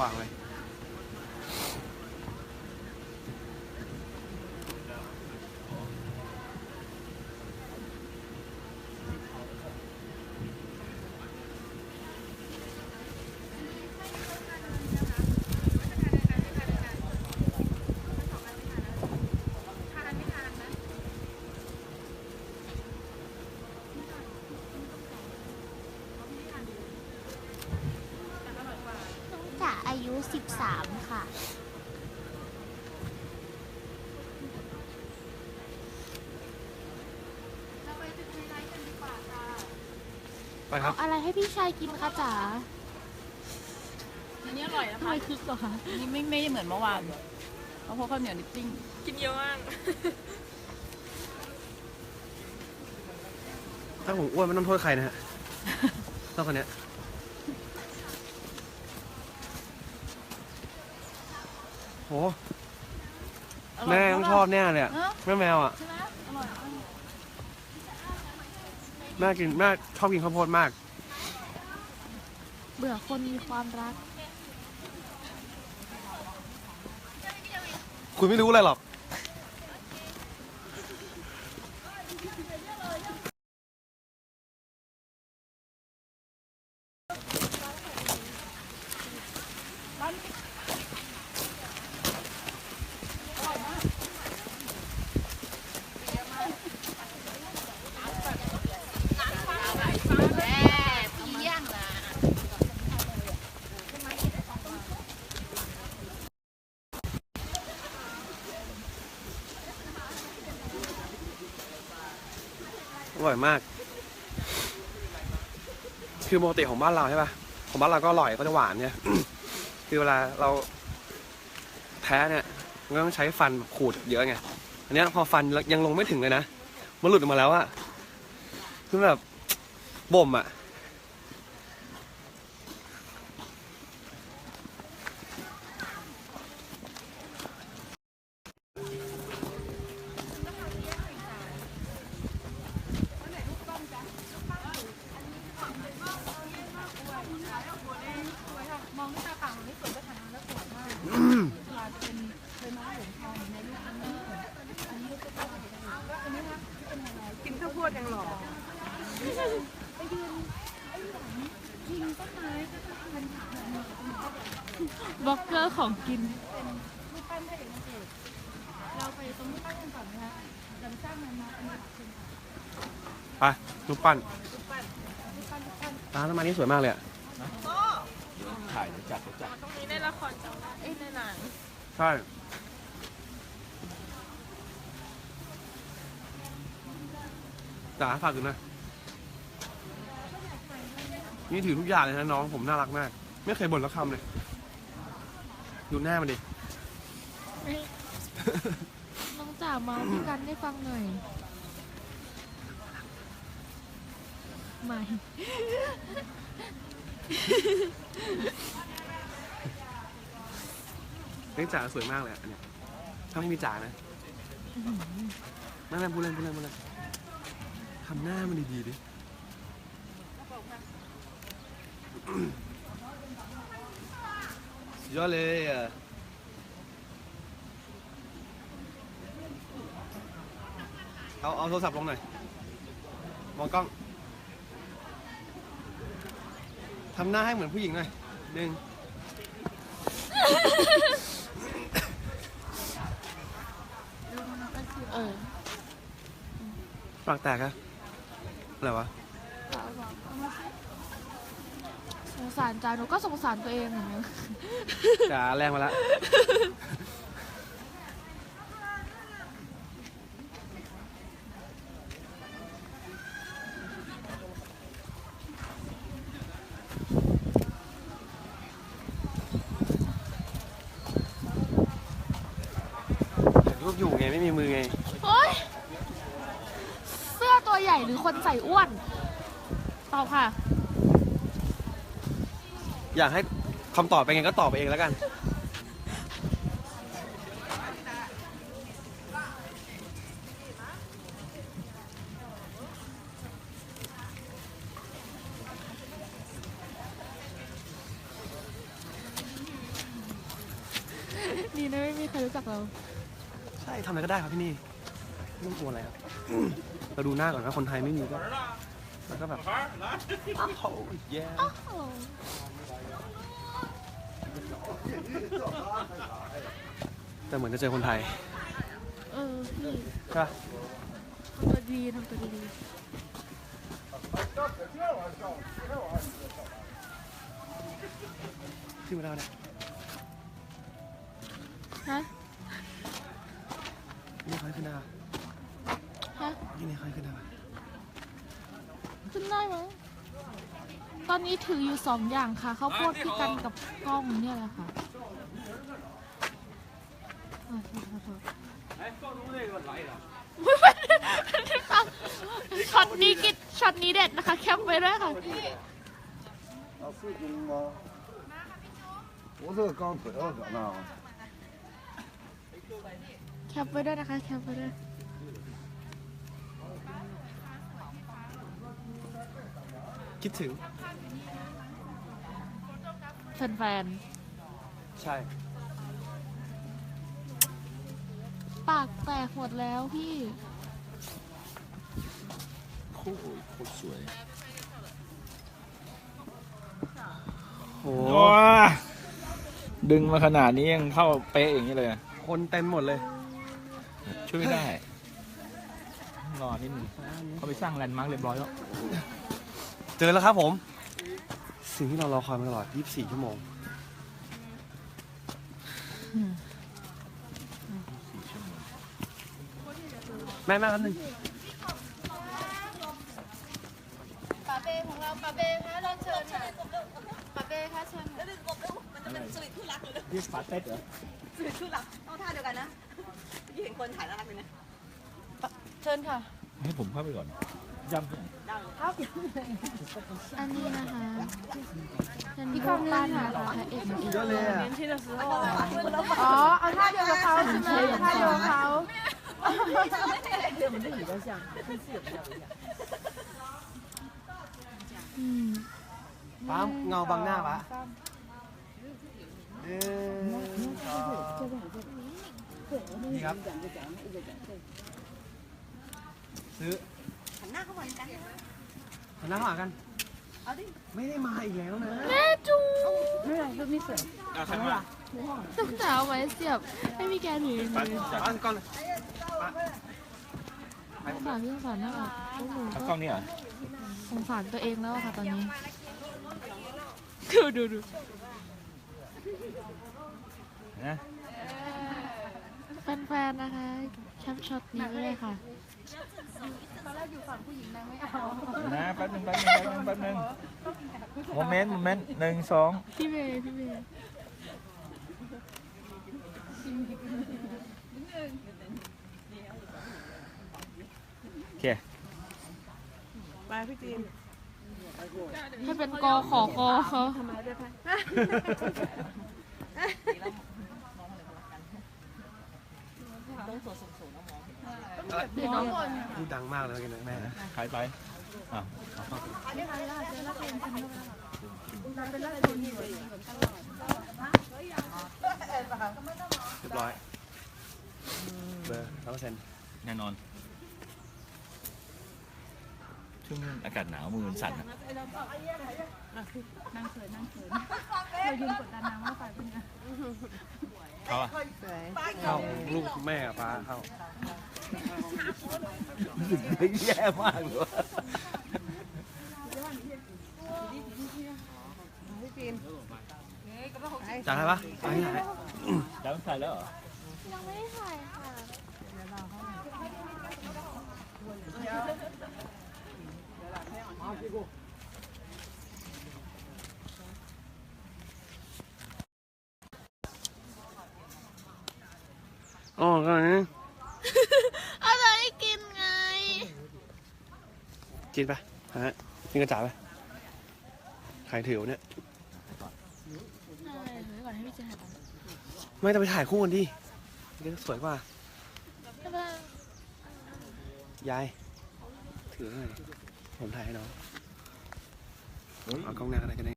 วางเลย 13 ค่ะ ไปครับเอาอะไรให้พี่ชายกินคะจ๋าอันนี้อร่อยนะทำคะไมคึกเหรอคะอันนี้ไม่ไม่เหมือนเมื่อวานเพราะพวกข้าวเหนียวนิปปิ้งกินเยอะมากถ้าผมอ้วนไม่ต้องโทษใครนะฮะ ต้องคนเนี้ย โหแม่ต้องชอบแน่เลยอะเนอะ แม่แมวอะ ใช่ไหมอร่อยอร่อยแม่กินแม่ชอบกินข้าวโพดมาก เบื่อคนมีความรัก คุณไม่รู้อะไรหรอก อร่อยมาก คือปกติของบ้านเราใช่ปะของบ้านเราก็อร่อยก็จะหวานเนี่ยคือเวลาเราแท้เนี่ยมันก็ต้องใช้ฟันขูดเยอะไง อันนี้พอฟันยังลงไม่ถึงเลยนะ มันหลุดออกมาแล้วอะคือแบบบ่มอะ มองด้วยตาเปล่ามันไม่สวยก็ถ่ายมาแล้วสวยมากปลาจะเป็นเป็นน้ำเหลืองทองในลูกนี้อันนี้ก็จะเป็นแล้วอันนี้นะที่เป็นอะไร กินข้าวโพดยังหล่อ ไปยืนไอ้หลังยิงต้นไม้ก็จะเป็นแบบนี้ บล็อกเกอร์ของกิน เป็นรูปปั้นพระเอกนางเอกเราไปตรงรูปปั้นกันก่อนนะคะเราสร้างมันมาเป็นแบบเป็น ไปรูปปั้นรูปปั้นรูปปั้นร้านน้ำมันนี่สวยมากเลยอะตรงนี้ในละครจำได้เอ้ยในหนังใช่จ๋าฝากดูนะ นี่ถือทุกอย่างเลยนะน้องผมน่ารักมาก ไม่เคยบ่นละคำเลย ดูหน้ามันดิน้อง จ๋าเมาพี่กันให้ฟังหน่อยไม่ เล่นจ๋าสวยมากเลยอะอันเนี้ยถ้าไม่มีจ๋านะไม่ไม่พูดเล่นพูดเล่นพูดเล่นทำหน้ามันดีๆดิ สุดยอดเลยอะ เอาเอาโทรศัพท์ลงหน่อย มองกล้องทำหน้าให้เหมือนผู้หญิงหน่อยหนึ่งเออปากแตกอะอะไรวะสงสารจ๋าหนูก็สงสารตัวเองเหมือนกัน จ๋าแรงมาละถ่ายรูปอยู่ไง ไม่มีมือไง เฮ้ย เสื้อตัวใหญ่หรือคนใส่อ้วน ตอบค่ะ อยากให้คำตอบไปนไงก็ตอบไปเองแล้วกัน ดีนะไม่มีใครรู้จักเรา ใช่ทำอะไรก็ได้ครับที่นี่ไม่ต้องกลัวอะไรครับ เราดูหน้าก่อนว่าคนไทยไม่มีก็แล้วก็แบบโอ้โหแย่ แต่เหมือนจะเจอคนไทยเออพี่ใช่ปะทำตัวดีทำตัวดีขึ้นมาแล้วเนี่ยฮะนี่เขาให้ขึ้นได้ปะฮะนี่นี่เขาให้ขึ้นได้ปะขึ้นได้ไหม ตอนนี้ถืออยู่สองอย่างค่ะข้าวโพดพี่กันกับกล้องเนี่ยแหละค่ะอ่ะโทษโทษโทษช็อตนี้กิดช็อตนี้เด็ดนะคะ แคปไว้ด้วยค่ะ 啊，是公吗？我这个刚腿要搁那啊。 แคปไว้ด้วยนะคะ แคปไว้ด้วย คิดถึง แฟนใช่ ๆปากแตกหมดแล้วพี่โอ้โหโคตรสวย โอ้โอ้ยดึงมาขนาดนี้ยังเข้าเป๊ะอย่างนี้เลยอะคนเต็มหมดเลย ช่วยไม่ได้ รอนิดนึงเขาไปสร้างแลนด์มาร์กเรียบร้อยแล้ว เจอแล้วครับผม สิ่งที่เรารอคอยมาตลอด 24 ชั่วโมง แม่แม่แป๊บนึงป๋าเป้ของเราป๋าเป้คะเราเชิญค่ะป๋าเป้คะเชิญค่ะนี่ฟาเต็ดเหรอสื่อชื่อหลักต้องท่าเดียวกันนะที่เห็นคนถ่ายน่ารักเลยนะเชิญค่ะ ให้ผมเข้าไปก่อน ยำอันนี้นะคะเป็นรูปปั้นนะคะ SE เยอะเลยอะอ๋อ เอาท่าเดียวกับเขาใช่ไหมท่าเดียวกับเขาอืมป้าเงาบังหน้าปะเออนี่ครับซื้อ หันหน้าเข้ามากันหันหน้าเข้าหากันไม่ได้มาอีกแล้วนะแม่จูอะใครมาต้องแต่เอาไว้เสียบให้พี่แกถือป้ามือจัดป้าก่อนเลยป้าสงสารพี่สงสารมากอะพวกหนูเอากล้ก็องนี่เหรอสงสารตัวเองแล้วอะค่ะตอนนี้ดูดูดูนะแฟนๆนะคะแคปช็อตนี้ไว้เลยค่ะ เดี๋ยวนะแป๊บนึงแป๊บนึงแป๊บนึงแป๊บนึงโมเมนต์โมเมนต์หนึ่งสองพี่เมย์พี่เมย์โอเคไปพี่จีนให้เป็นกอขอคอเขาเดี๋ยว น้องพูดดังมากเลยกันนะแม่ใครไปอะเรียบร้อยเบอร์ร้อยเปอร์เซ็นต์แน่นอน ช่วงนี้อากาศหนาวมือมันสั่นอะนั่งเขินนั่งเขินเรายืนกดดันนางว่าไปเป็นไง เขาอะเข้าลูกแม่กับป้าเข้า แย่มากเลยจ่ายให้ปะจ่ายให้ไหนแล้วใส่แล้วเหรอยังไม่ได้ถ่ายค่ะอ๋อก็นี้อะไรกินไง กินปะฮะกินกระจ่ายปะใครถือวะเนี่ยใช่เดี๋ยวก่อนให้พี่เจถ่ายก่อนไม่ต้องไปถ่ายคู่กันดินี่สวยกว่าใช่ปะยาย ถือหน่อยผมถ่ายให้น้อง เอากล้องหน้าก็ได้ก็ได้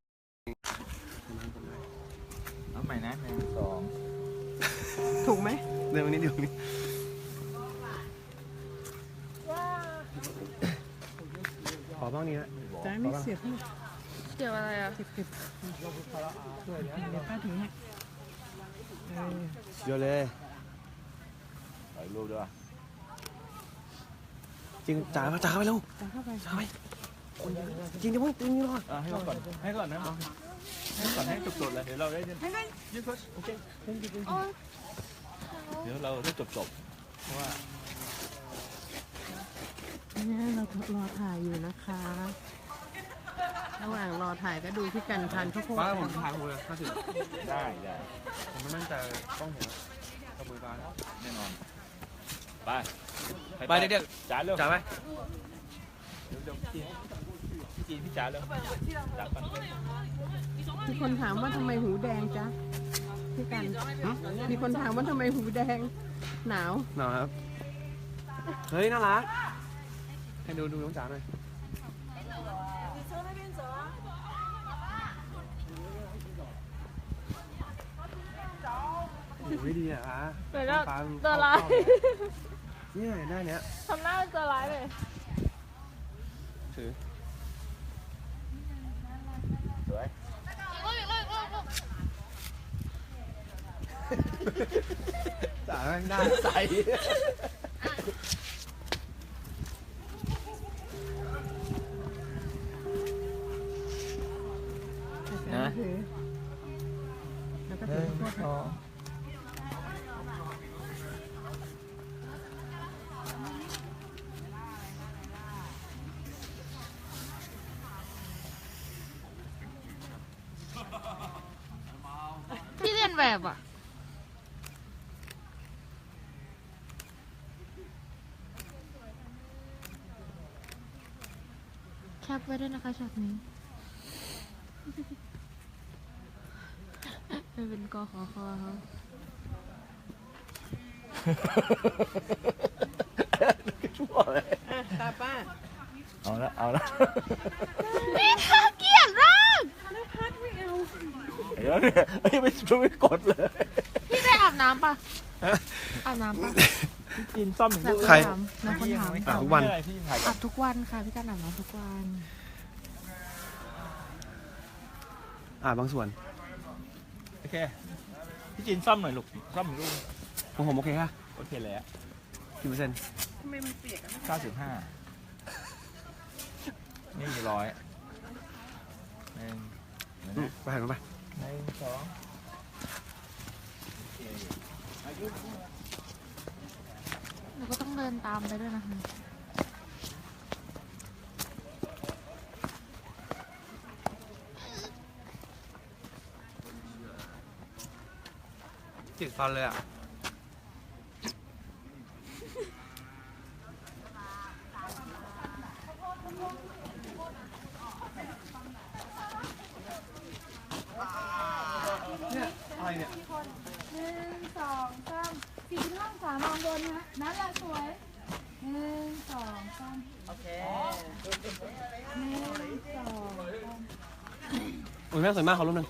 เอาใหม่นะหนึ่งสองถูกไหมเดินตรงนี้เดินตรงนี้ขอบ้างนี้นะ จะไม่เสียบให้เกี่ยวอะไรอะ เก็บเก็บเดี๋ยวป้าถือให้เออเยอะเลยถ่ายรูปด้วยจริงจ่ายมาจ่ายไปเร็วจะเข้าไปจ่ายไปจริงดิมึงจริงดิรอดอะให้เขาก่อน ให้ก่อนนะให้ก่อนให้จบๆเลยเดี๋ยวเราได้ยืนยืนเฟิร์สโอเคโอ้ยเดี๋ยวเราได้จบๆเพราะว่าเนี่ยเรารอถ่ายอยู่นะคะ ระหว่างรอถ่ายก็ดูพี่กันทานข้าวโพดป้าผมทางผมเลยห้าสิบได้ได้ผมไม่มั่นใจกล้องผมกับมือป้าแน่นอนไปไปเด็กจ้าเร็วๆจ่ายไปเดี๋ยวเดี๋ยวพี่พี่จีนพี่จ๋าเร็วจับกันมีคนถามว่าทำไมหูแดงจ๊ะพี่กันมีคนถามว่าทำไมหูแดง หนาวหนาวครับเฮ้ยน่ารักให้ดูดูน้องจ๋าหน่อย โอ้ยดีอะอะเดี๋ยวเราฟังตัวร้ายเนี่ยหน้าเนี้ยทำหน้าเป็นตัวร้ายเลยถือสวยจ๋าแม่งได้ใสนะถือแล้วก็หถืนึ่องข้าวโพดสอง พี่เรียนแบบอะแคปไว้ด้วยนะคะช็อตนี้ไม่เป็นกอขอคอเขาชั่วเลยอะตาป้า เอาละ เอาละพี่ทาเกียดมาก เดี๋ยวเนี่ยเฮ้ยไม่ไม่กดเลยพี่ได้อาบน้ำปะอาบน้ำปะพี่จีนซ่อมถึงแล้วลูกคนใครถามแล้วคนถามอะทุกวันไม่เป็นไรพี่ถ่ายก่ออานบทุกวันค่ะพี่การอาบน้ำทุกวัน อ่าบางส่วนโอเค พี่จีนซ่อมหน่อยลูก ซ่อมอีกลูก ของผมโอเคค่ะโอเคเลยอะกี่เปอร์เซ็นต์ทำไมมันเปียกอะเก้าสิบห้านี่ร้อยหนึ่งเดี๋ยวอืนะมไปหันมาไป หนึ่งสองเคอายุหนูก็ต้องเดินตามไปด้วยนะคะติดฟันเลยอะ เนี่ยอะไรเนี่ยหนึ่งสองสามสี่ห้องสามมองบนนะนั่นแหละสวยหนึ่งสองสามโอเคหนึ่งสองสามโอ้ยแม่สวยมากขอรูปหนึ่ง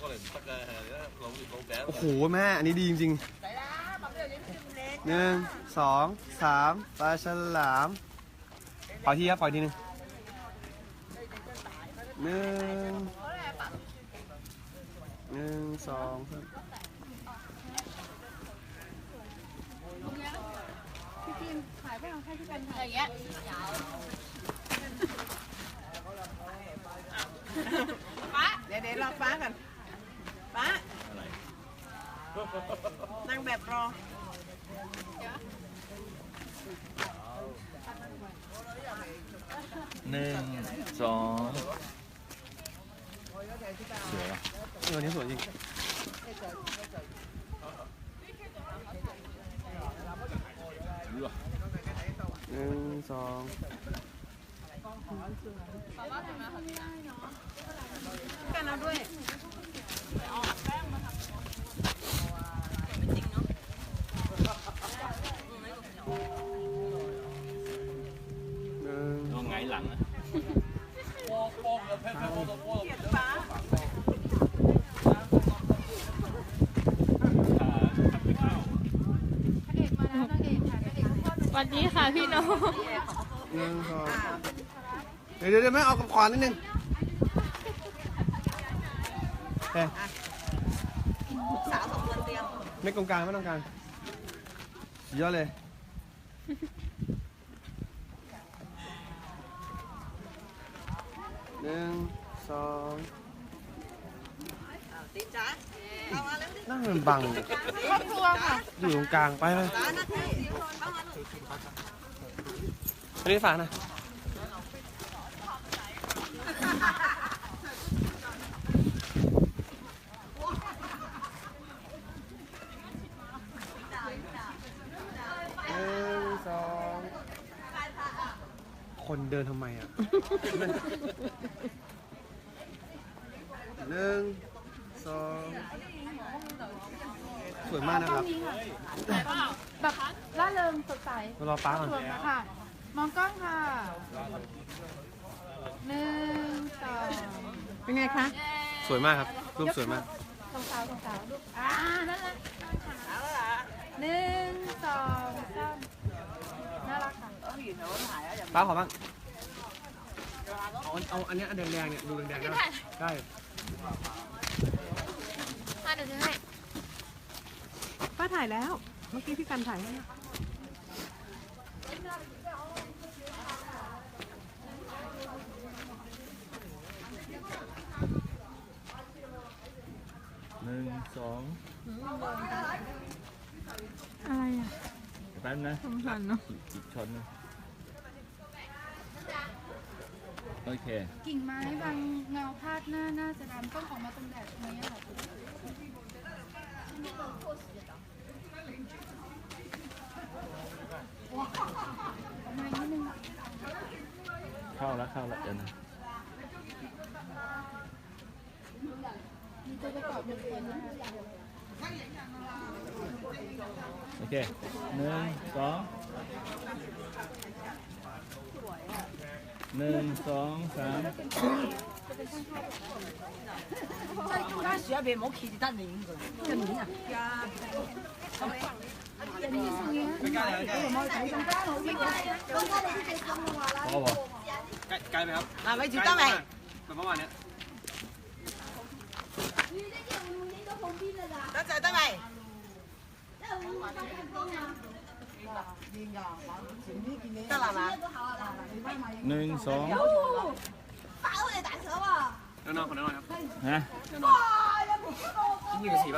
โอ้โหแม่อันนี้ดีจริงๆหนึ่งสองสามปลาฉลามปล่อยทีครับปล่อยทีหนึ่งหนึ่งหนึ่งสองสาม พี่จิม ถ่ายไปเอาให้ายอย่าเดี๋ยวเดี๋ยวรอป้ากันป้านั่งแบบรอหนึ่งสองสวยอะเออนี่สวยจริงดูอะ หนึ่งสองกันเอาด้วยหนึ่งลงไงหลังอะห วันนี้ค่ะพี่น้องหนึ่งสองเดี๋ยวเดี๋ยวเดี๋ยวแม่เอากับขวานนิดนึงเฮ้ยสาวสองคนเตรียมไม่ตรงกลางไม่ตรงกลางเยอะเลยหนึ่งสองตินจ้าเอามาแล้วดินั่งมันบังครอบครัวค่ะอยู่ตรงกลางไปเลยจ้าหน้าที่เอันนี้ฝานะหนึ่งสองคนเดินทำไมอะ หนึ่งสองสวยมากนะครับ แบบ ร่าเริงสดใสรอป้าก่อนสวยค่ะ มองกล้องค่ะหนึ่งสองเป็นไงคะ สวยมากครับ รูปสวยมาก สองสาวสองสาวลูกอ่านั่นแหละหนึ่งสองสามน่ารักค่ะ ป้าขอบ้าง เอาเอาอันเนี้ยอันแดงๆเนี่ย ดูแดงๆได้ปะได้มาเดี๋ยวจะให้ป้าถ่ายแล้ว เมื่อกี้พี่กันถ่ายให้หนึ่ง สองอะไรอะแป๊บนะสงสารเนาะอีกช้อนหนึงโอเค กิ่งไม้บางเงาพาดหน้าน่าจะดำต้องออกมาตรงแดดไหมอะค่ะออกมาอีกนิดนึงเข้าแล้วเข้าแล้วเดี๋ยวนะ มีตัวประกอบหนึ่งคนนะคะโอเคหนึ่งสองหนึ่งสองสา ตั้งใจตั้งไหนตั้งหลังนะหนึ่งสองนอกเลยวนอนครับฮะเดี๋ยวนอนกินยี่สิ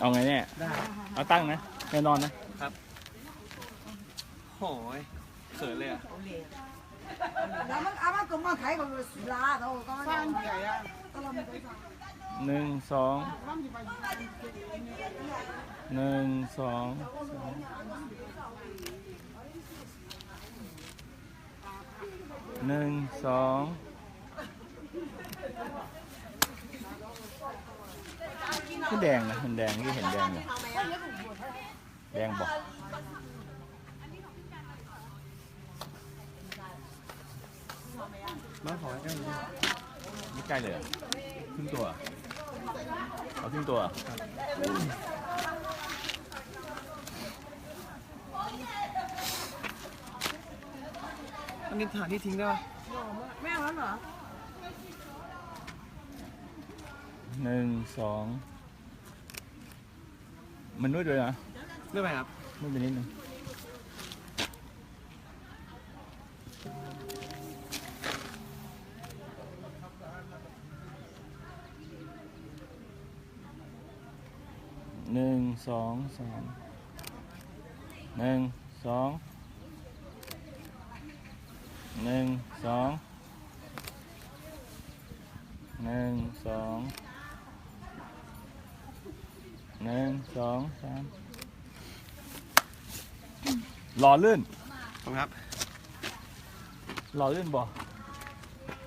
เอาไงเนี่ย เอาตั้งนะแน่นอนนะครับ โอ้ย ขินเลยอะแล้วมันอามันก็มาขายกับสุราเขาก็ฟัใหญ่อะก็เราไม่ไปฟังหนึ่งสองหนึ่งสองหนึ่งสองคือแดงนะมันแดงที่เห็นแดงเนี่ยแดงบอก มาขอใกล้ๆไม่ใกล้เลยเหรอครึ่งตัวเอาครึ่งตัวอันนี้ถ่านที่ทิ้งได้ป่ะไม่เอาแล้วเหรอหนึ่งสองมันนวดด้วยนะไม่ไปครับ นวดไปนิดนึง สองสามหนึ่งสองหนึ่งสองหนึ่งสองหนึ่งสองสามหล่อลื่นขอบคุณครับหล่อลื่นบ่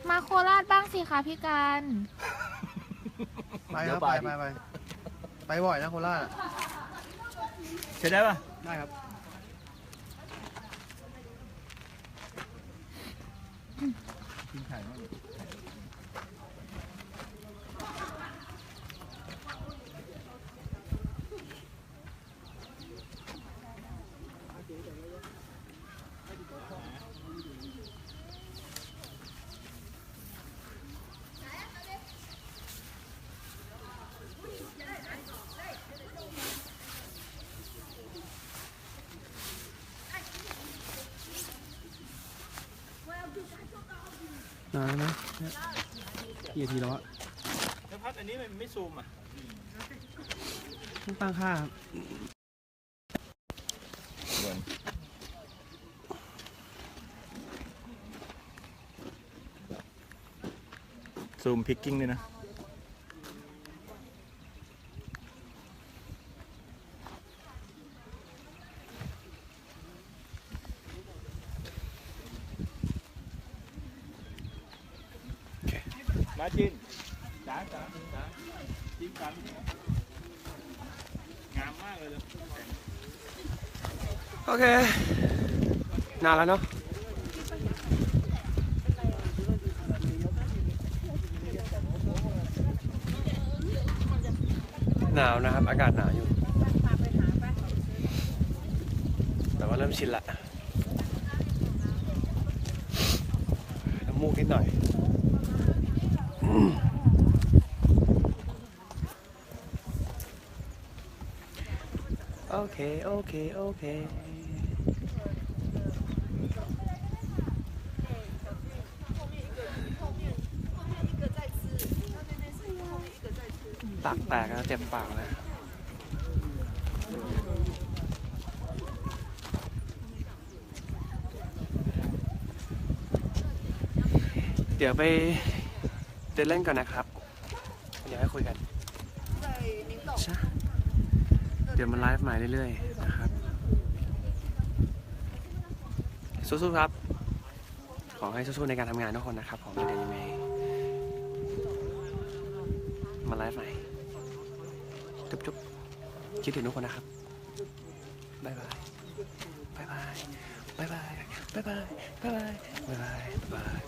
มาโคราชบ้างสิคะพี่การ ไปครับไปไปไปไปบ่อยนะโคราชอะ ใช้ได้ป่ะ ได้ครับ กินไข่มาก นานแล้วนะเนี่ยกี่นา ทีแล้วอะแล้วพัดอันนี้มันไม่ซูมอะต้องตั้งค่าครับซูมพิกกิ้งด้วยนะ มาจินจ๋าจ๋าจ๋าจิ้มกันงามมากเลยเลย โอ เค นานแล้วเนาะหนาวนะครับ อากาศหนาวอยู่ แต่ว่าเริ่มชินละน้ำมูกนิดหน่อยโอเค โอเค โอเค กแตกแล้วเจ็บปากนะเดี๋ยวไปเดินเล่นก่อนนะครับ เดี๋ยวให้คุยกันใช่เดี๋ยวมันไลฟ์ใหม่เรื่อยๆนะครับ สู้ๆครับ ขอให้สู้ๆในการทำงานทุกคนนะครับผมเดี๋ยวยังไงมาไลฟ์ใหม่จุ๊บๆ คิดถึงทุกคนนะครับบายบายบายบายบายบายบายบายบายบายบายบาย